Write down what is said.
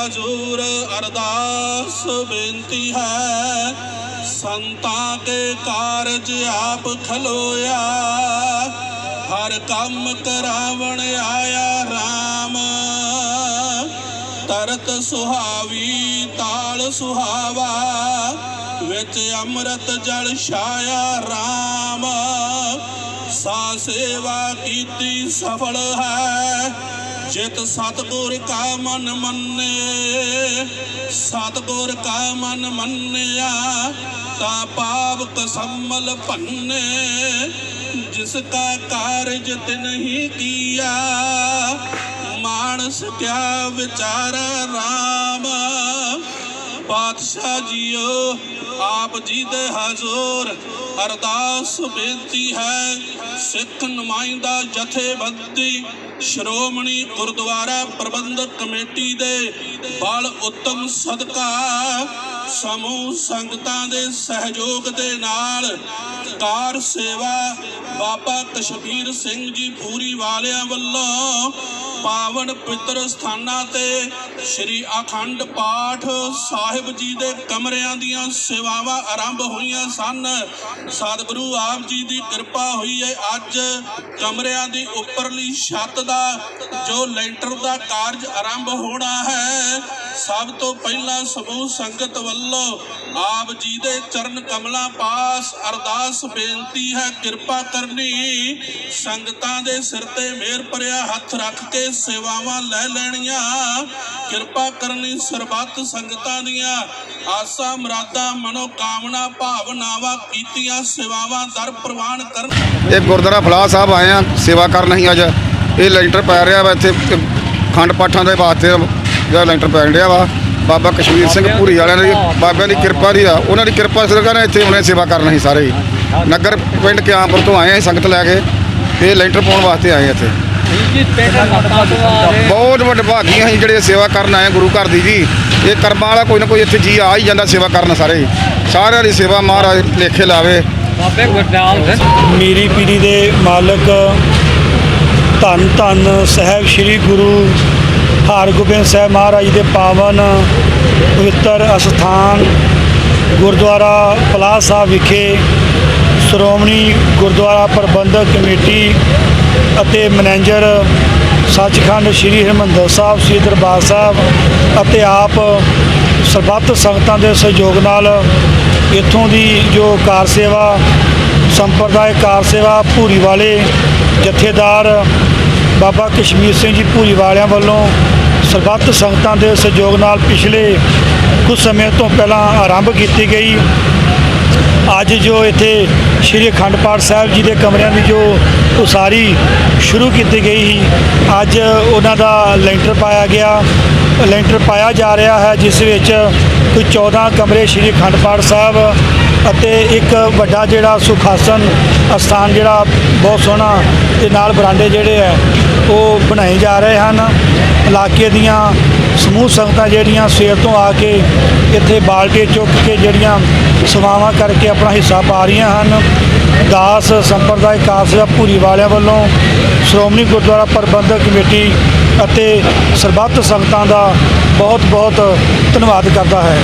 ਹਜ਼ੂਰ ਅਰਦਾਸ ਬੇਨਤੀ ਹੈ, ਸੰਤਾਂ ਕੇ ਕਾਰਜ ਆਪ ਖਲੋਇਆ। ਹਰ ਕੰਮ ਕਰਾਵਣ ਆਇਆ RAM ਤਰਤ ਸੁਹਾਵੀ, ਤਾਲ ਸੁਹਾਵਾ, ਵਿੱਚ ਅੰਮ੍ਰਿਤ ਜਲ ਛਾਇਆ RAM ਸਾ ਸੇਵਾ ਕੀਤੀ ਸਫਲ ਹੈ ਜਿਤ ਸਤਗੁਰ ਕਾ ਮਨ ਮੰਨੇ, ਸਤਗੁਰ ਕਾ ਮਨ ਮੰਨਿਆ, ਤਾ ਪਾਪ ਕਸਮਲ ਭੰਨੇ, ਜਿਸ ਕਾ ਕਾਰਜ ਤਿਨਹੀ ਕੀਆ, ਮਾਨਸ ਕਿਆ ਵਿਚਾਰ ਰਾਮ। ਪਾਤਸ਼ਾਹ ਜੀਓ, ਆਪ ਜੀ ਦੇ ਹਜ਼ੂਰ ਅਰਦਾਸ ਬੇਨਤੀ ਹੈ, ਸਿੱਖ ਨੁਮਾਇੰਦਾ ਜਥੇਬੰਦੀ ਸ਼੍ਰੋਮਣੀ ਗੁਰਦੁਆਰਾ ਪ੍ਰਬੰਧਕ ਕਮੇਟੀ ਦੇ ਬਲ ਉੱਤਮ ਸਦਕਾ ਸਮੂਹ ਸੰਗਤਾਂ ਦੇ ਸਹਿਯੋਗ ਦੇ ਨਾਲ ਕਾਰ ਸੇਵਾ ਬਾਬਾ ਕਸ਼ਮੀਰ ਸਿੰਘ ਜੀ ਪੂਰੀ ਵਾਲਿਆਂ ਵੱਲੋਂ ਪਾਵਨ ਪਿੱਤਰ ਸਥਾਨਾਂ ਤੇ ਸ੍ਰੀ ਅਖੰਡ ਪਾਠ ਸਾਹਿਬ ਜੀ ਦੇ ਕਮਰਿਆਂ ਦੀਆਂ ਸੇਵਾਵਾਂ ਆਰੰਭ ਹੋਈਆਂ ਸਨ। ਸਤਿਗੁਰੂ ਆਪ ਜੀ ਦੀ ਕਿਰਪਾ ਹੋਈ ਹੈ। ਅੱਜ ਕਮਰਿਆਂ ਦੀ ਉੱਪਰਲੀ ਛੱਤ ਦਾ ਜੋ ਲੈਂਟਰ ਦਾ ਕਾਰਜ ਆਰੰਭ ਹੋਣਾ ਹੈ ਸਭ ਤੋਂ ਪਹਿਲਾਂ ਸਮੂਹ ਸੰਗਤ ਵੱਲੋਂ ਆਪ ਜੀ ਦੇ ਚਰਨ ਕਮਲਾਂ ਪਾਸ ਅਰਦਾਸ ਬੇਨਤੀ ਹੈ, ਕਿਰਪਾ ਕਰਨੀ। ਸੰਗਤਾਂ ਦੇ ਸਿਰ ਤੇ ਮਿਹਰ ਭਰਿਆ ਹੱਥ ਰੱਖ ਕੇ ਸੇਵਾਵਾਂ ਲੈ ਲੈਣੀਆਂ। ਕਿਰਪਾ ਕਰਨੀ ਸਰਬੱਤ ਸੰਗਤਾਂ ਦੀਆਂ। ਆਸਾਂ ਮੁਰਾਦਾਂ ਮਨੋ ਕਾਮਨਾ ਭਾਵਨਾਵਾਂ ਕੀਤੀਆਂ ਸੇਵਾਵਾਂ ਦਰ ਪ੍ਰਵਾਨ ਕਰਨ। ਇਹ ਗੁਰਦੁਆਰਾ ਫਲਾਹ ਸਾਹਿਬ ਆਏ ਆ, ਸੇਵਾ ਕਰਨ ਅਸੀਂ ਅੱਜ। ਇਹ ਲੈਂਟਰ ਪੈ ਰਿਹਾ ਵਾ ਇੱਥੇ, ਖੰਡ ਪਾਠਾਂ ਦੇ ਵਾਸਤੇ। ਜਿਹੜਾ ਲੈਂਟਰ ਪੈਣ ਰਿਹਾ ਵਾ। ਬਾਬਾ ਕਸ਼ਮੀਰ ਸਿੰਘ ਪੂਰੀ ਵਾਲਿਆਂ ਦੀ ਬਾਬਿਆਂ ਦੀ ਕਿਰਪਾ ਦੀ ਆ। ਉਹਨਾਂ ਦੀ ਕਿਰਪਾ ਸਰਕਾਰ ਨੇ ਇੱਥੇ ਹੁਣੇ ਸੇਵਾ ਕਰਨ ਅਸੀਂ ਸਾਰੇ ਹੀ। ਨਗਰ ਪਿੰਡ ਕਿਆਂਪੁਰ ਤੋਂ ਆਏ ਆ ਸੰਗਤ ਲੈ ਕੇ। ਇਹ ਲੈਂਟਰ ਪਾਉਣ ਵਾਸਤੇ ਆਏ ਆ ਇੱਥੇ। ਬਹੁਤ ਵੱਡੇ ਭਾਗੀ ਅਸੀਂ ਜਿਹੜੇ ਸੇਵਾ ਕਰਨ ਆਏ ਗੁਰੂ ਘਰ ਦੀ ਜੀ। ਇਹ ਕਰਮਾਂ ਵਾਲਾ ਕੋਈ ਨਾ ਕੋਈ ਇੱਥੇ ਜੀ ਆ ਹੀ ਜਾਂਦਾ ਸੇਵਾ ਕਰਨ ਸਾਰੇ ਹੀ। ਸਾਰਿਆਂ ਦੀ ਸੇਵਾ ਮਹਾਰਾਜ ਲੇਖੇ ਲਾਵੇ। ਬਾਬੇ ਗੁਰਦਿਆਲ ਸਿੰਘ। ਮੀਰੀ ਪੀਰੀ ਦੇ ਮਾਲਕ ਧੰਨ ਧੰਨ ਸਾਹਿਬ ਸ੍ਰੀ ਗੁਰੂ ਹਰਗੋਬਿੰਦ ਸਾਹਿਬ ਮਹਾਰਾਜ ਦੇ ਪਾਵਨ ਪਵਿੱਤਰ ਅਸਥਾਨ ਗੁਰਦੁਆਰਾ ਪਲਾਹ ਸਾਹਿਬ ਵਿਖੇ ਸ਼੍ਰੋਮਣੀ ਗੁਰਦੁਆਰਾ ਪ੍ਰਬੰਧਕ ਕਮੇਟੀ ਅਤੇ ਮੈਨੇਜਰ ਸੱਚਖੰਡ ਸ੍ਰੀ ਹਰਿਮੰਦਰ ਸਾਹਿਬ, ਸ੍ਰੀ ਦਰਬਾਰ ਸਾਹਿਬ ਅਤੇ ਆਪ ਸਰਬੱਤ ਸੰਗਤਾਂ ਦੇ ਸਹਿਯੋਗ ਨਾਲ ਇੱਥੋਂ ਦੀ ਜੋ ਕਾਰ ਸੇਵਾ ਸੰਪਰਦਾਇਕ ਕਾਰ ਸੇਵਾ ਭੂਰੀ ਵਾਲੇ ਜਥੇਦਾਰ ਬਾਬਾ ਕਸ਼ਮੀਰ ਸਿੰਘ ਜੀ ਭੂਰੀ ਵਾਲਿਆਂ ਵੱਲੋਂ ਸਰਬੱਤ ਸੰਗਤਾਂ ਦੇ ਸਹਿਯੋਗ ਨਾਲ ਪਿਛਲੇ ਕੁਝ ਸਮੇਂ ਤੋਂ ਪਹਿਲਾਂ ਆਰੰਭ ਕੀਤੀ ਗਈ। ਅੱਜ ਜੋ ਇੱਥੇ ਸ਼੍ਰੀ ਅਖੰਡ ਪਾਠ ਸਾਹਿਬ ਜੀ ਦੇ ਕਮਰਿਆਂ ਦੀ ਜੋ ਉਸਾਰੀ ਸ਼ੁਰੂ ਕੀਤੀ ਗਈ ਸੀ, ਅੱਜ ਉਹਨਾਂ ਦਾ ਲੈਂਟਰ ਪਾਇਆ ਗਿਆ। ਲੈਂਟਰ ਪਾਇਆ ਜਾ ਰਿਹਾ ਹੈ, ਜਿਸ ਵਿੱਚ ਕੋਈ 14 ਕਮਰੇ ਸ਼੍ਰੀ ਅਖੰਡ ਪਾਠ ਸਾਹਿਬ ਅਤੇ ਇੱਕ ਵੱਡਾ ਜਿਹੜਾ ਸੁਖਾਸਨ ਅਸਥਾਨ ਜਿਹੜਾ ਬਹੁਤ ਸੋਹਣਾ ਤੇ ਨਾਲ ਬਰਾਂਡੇ ਜਿਹੜੇ ਹੈ ਉਹ ਬਣਾਏ ਜਾ ਰਹੇ ਹਨ। ਇਲਾਕੇ ਦੀਆਂ ਸਮੂਹ ਸੰਗਤਾਂ ਜਿਹੜੀਆਂ ਸਵੇਰ ਤੋਂ ਆ ਕੇ ਇੱਥੇ ਬਾਲਟੇ ਚੁੱਕ ਕੇ ਜਿਹੜੀਆਂ ਸੇਵਾਵਾਂ ਕਰਕੇ ਆਪਣਾ ਹਿੱਸਾ ਪਾ ਰਹੀਆਂ ਹਨ। ਦਾਸ ਸੰਪਰਦਾਇਕ ਕਾਰਸੇਵਾ ਭੂਰੀ ਵਾਲਿਆਂ ਵੱਲੋਂ ਸ਼੍ਰੋਮਣੀ ਗੁਰਦੁਆਰਾ ਪ੍ਰਬੰਧਕ ਕਮੇਟੀ ਅਤੇ ਸਰਬੱਤ ਸੰਗਤਾਂ ਦਾ ਬਹੁਤ ਬਹੁਤ ਧੰਨਵਾਦ ਕਰਦਾ ਹੈ।